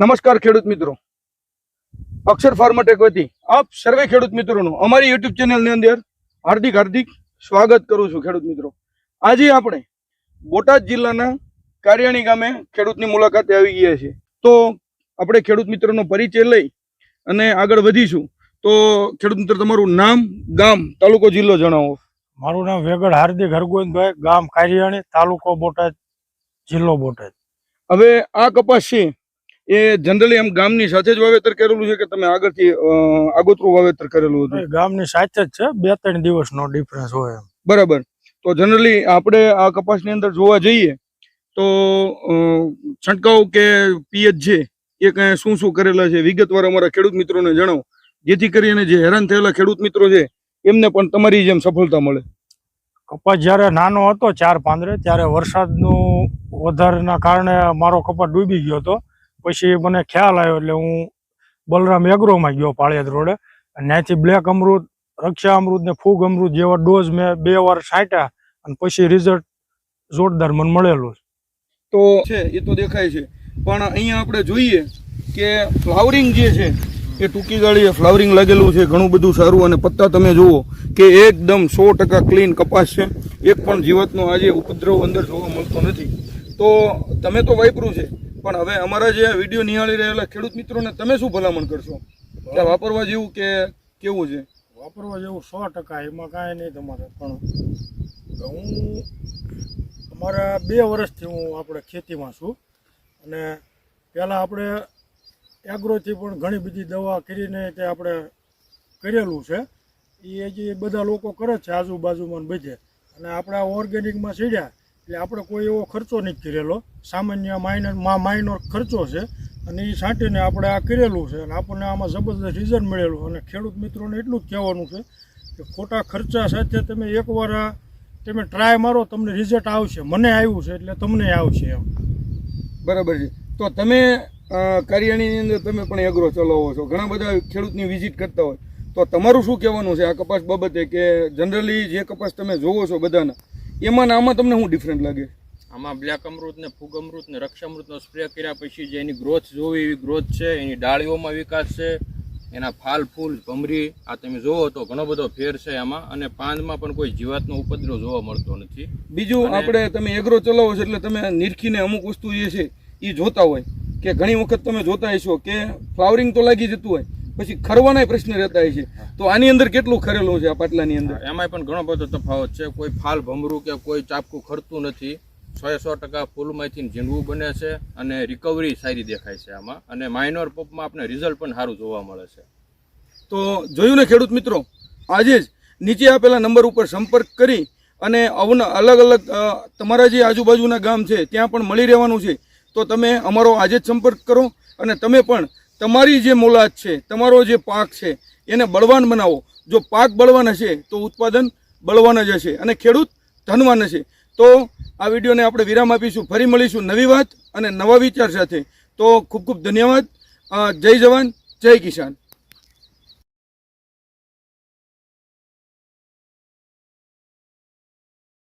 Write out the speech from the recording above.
નમસ્કાર ખેડૂત મિત્રો. અક્ષર ફાર્મટેક વતી આપ સર્વે ખેડૂત મિત્રોનું અમારી યુટ્યુબ ચેનલની અંદર હાર્દિક હાર્દિક સ્વાગત કરું છું ખેડૂત મિત્રો. આજે આપણે બોટાદ જિલ્લાના કારિયાણી ગામે ખેડૂતની મુલાકાતે આવી ગયા છીએ. તો આપણે ખેડૂત મિત્રોનો પરિચય લઈ અને આગળ વધીશું. તો ખેડૂત મિત્ર તમારું નામ ગામ તાલુકો જિલ્લો જણાવો. મારું નામ વેગડ હાર્દિક હરગોવિંદભાઈ ગામ કારિયાણી તાલુકો બોટાદ જિલ્લો બોટાદ. હવે આ કપાસ છે એ જનરલી આમ ગામની સાથે જ વાવેતર કરેલું છે કે તમે આગળથી આગોતરું વાવેતર કરેલું હતું? ગામની સાથે જ છે. બે ત્રણ દિવસનો ડિફરન્સ હોય બરાબર. તો જનરલી આપણે આ કપાસની અંદર જોવા જઈએ તો છંટકાવ કે પિયત છે એ કઈ શું શું કરેલા છે? વિગતવાર અમારા ખેડૂત મિત્રોને જણાવો. જેથી કરીને જે હેરાન થયેલા ખેડૂત મિત્રો છે એમને પણ તમારી જેમ સફળતા મળે. કપાસ જ્યારે નાનો હતો ચાર પાંદરે ત્યારે વરસાદનું વધારના કારણે મારો કપાસ ડૂબી ગયો હતો. પછી મને ખ્યાલ આવ્યો એટલે હું બલરામ એગ્રોમાં ગયો પાળિયાદ રોડે. અને ત્યાંથી બ્લેક અમૃત, રક્ષા અમૃત ને ફૂગ અમૃત જેવા ડોઝ મેં બે વાર છાંટ્યા અને પછી રિઝલ્ટ જોરદાર મને મળેલું તો છે, એ તો દેખાય છે. પણ અહીંયા આપણે જોઈએ કે ફ્લાવરિંગ જે છે, એ ટૂંકી ગાળીએ ફ્લાવરિંગ લાગેલું છે, ઘણું બધું સારું અને પત્તા તમે જુઓ કે એકદમ સો ટકા ક્લીન કપાસ છે. એક પણ જીવતનો આજે ઉપદ્રવ અંદર જોવા મળતો નથી. તો તમે તો વાપર્યું છે. પણ હવે અમારા જે વીડિયો નિહાળી રહેલા ખેડૂત મિત્રોને તમે શું ભલામણ કરશો? કે વાપરવા જેવું કે કેવું છે? વાપરવા જેવું સો ટકા, એમાં કાંઈ નહીં તમારે. પણ હું અમારા બે વર્ષથી હું આપણે ખેતીમાં છું. અને પહેલાં આપણે એગ્રોથી પણ ઘણી બધી દવા કરીને તે આપણે કરેલું છે. એ જે બધા લોકો કરે છે આજુબાજુમાં બધે. અને આપણે ઓર્ગેનિકમાં સીડ્યા. એટલે આપણે કોઈ એવો ખર્ચો નથી કરેલો. સામાન્ય માઇનર માઇનોર ખર્ચો છે. અને એ છાંટીને આપણે આ કરેલું છે. અને આપણને આમાં જબરદસ્ત રિઝલ્ટ મળેલું અને ખેડૂત મિત્રોને એટલું જ કહેવાનું છે કે ખોટા ખર્ચા સાથે તમે એકવાર આ તમે ટ્રાય મારો, તમને રિઝલ્ટ આવશે. મને આવ્યું છે એટલે તમને આવશે એમ. બરાબર છે. તો તમે કરિયાણીની અંદર તમે પણ એગ્રો ચલાવો છો. ઘણા બધા ખેડૂતની વિઝિટ કરતા હોય. તો તમારું શું કહેવાનું છે આ કપાસ બાબતે? કે જનરલી જે કપાસ તમે જોવો છો બધાના એમાં ને આમાં તમને શું ડિફરન્ટ લાગે? આમાં બ્લેક અમૃત ને ફૂગ અમૃત ને રક્ષામૃતનો સ્પ્રે કર્યા પછી જે એની ગ્રોથ જોવી એવી ગ્રોથ છે એની ડાળીઓમાં વિકાસ છે એના ફાલ ફૂલ ભમરી આ તમે જોવો તો ઘણો બધો ફેર છે આમાં. અને પાંદમાં પણ કોઈ જીવાતનો ઉપદ્રવ જોવા મળતો નથી. બીજું આપણે તમે એગ્રો ચલાવો છો એટલે તમે નિરખીને અમુક વસ્તુ જે છે એ જોતા હોય. કે ઘણી વખત તમે જોતા હશો કે ફ્લાવરિંગ તો લાગી જતું હોય પછી ખરવાના પ્રશ્ન રહેતા હોય છે. તો આની અંદર કેટલું ખરેલું છે આ પાટલાની અંદર? એમાંય પણ ઘણો બધો તફાવત છે. કોઈ ફાલ ભમરું કે કોઈ ચાપકું ખરતું નથી. સો સો ટકા ફૂલમાંથી ઝીંડવું બને છે અને રિકવરી સારી દેખાય છે આમાં. અને માઇનોર પપમાં આપણે રિઝલ્ટ પણ સારું જોવા મળે છે. તો જોયું ને ખેડૂત મિત્રો? આજે જ નીચે આપેલા નંબર ઉપર સંપર્ક કરી અને અવના અલગ અલગ તમારા જે આજુબાજુના ગામ છે ત્યાં પણ મળી રહેવાનું છે. તો તમે અમારો આજે જ સંપર્ક કરો અને તમે પણ તમારી જે મોલાદ છે, તમારો જે પાક છે, એને બળવાન બનાવો. જો પાક બળવાન હશે, તો ઉત્પાદન બળવાન જ હશે અને ખેડૂત ધનવાન હશે. તો આ વિડીયોને આપણે વિરામ આપીશું. ફરી મળીશું નવી વાત અને નવા વિચાર સાથે. તો ખૂબ ખૂબ ધન્યવાદ. જય જવાન, જય કિસાન.